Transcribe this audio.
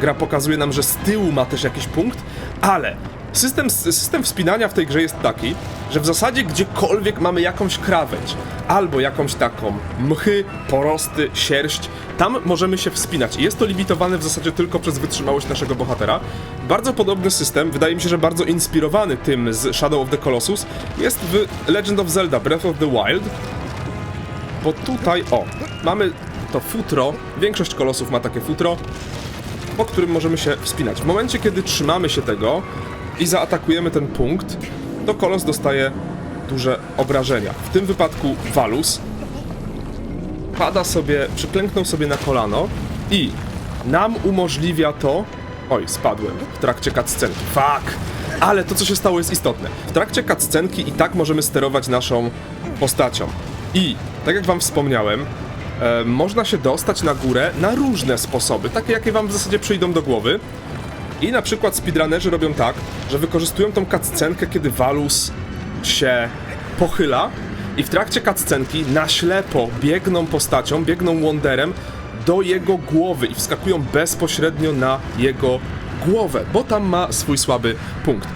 Gra pokazuje nam, że z tyłu ma też jakiś punkt, ale system, system wspinania w tej grze jest taki, że w zasadzie gdziekolwiek mamy jakąś krawędź albo jakąś taką mchy, porosty, sierść, tam możemy się wspinać. Jest to limitowane w zasadzie tylko przez wytrzymałość naszego bohatera. Bardzo podobny system, wydaje mi się, że bardzo inspirowany tym z Shadow of the Colossus, jest w Legend of Zelda Breath of the Wild, bo tutaj, o, mamy to futro, większość kolosów ma takie futro, po którym możemy się wspinać. W momencie, kiedy trzymamy się tego i zaatakujemy ten punkt, to kolos dostaje duże obrażenia. W tym wypadku Walus pada sobie, przyklęknął sobie na kolano i nam umożliwia to... Oj, spadłem w trakcie cutscenki. Fuck! Ale to, co się stało, jest istotne. W trakcie cutscenki i tak możemy sterować naszą postacią. I, tak jak wam wspomniałem, e, można się dostać na górę na różne sposoby, takie jakie wam w zasadzie przyjdą do głowy. I na przykład speedrunnerzy robią tak, że wykorzystują tą cutscenkę, kiedy Walus się pochyla i w trakcie cutscenki na ślepo biegną postacią, biegną Wonderem do jego głowy i wskakują bezpośrednio na jego głowę, bo tam ma swój słaby punkt.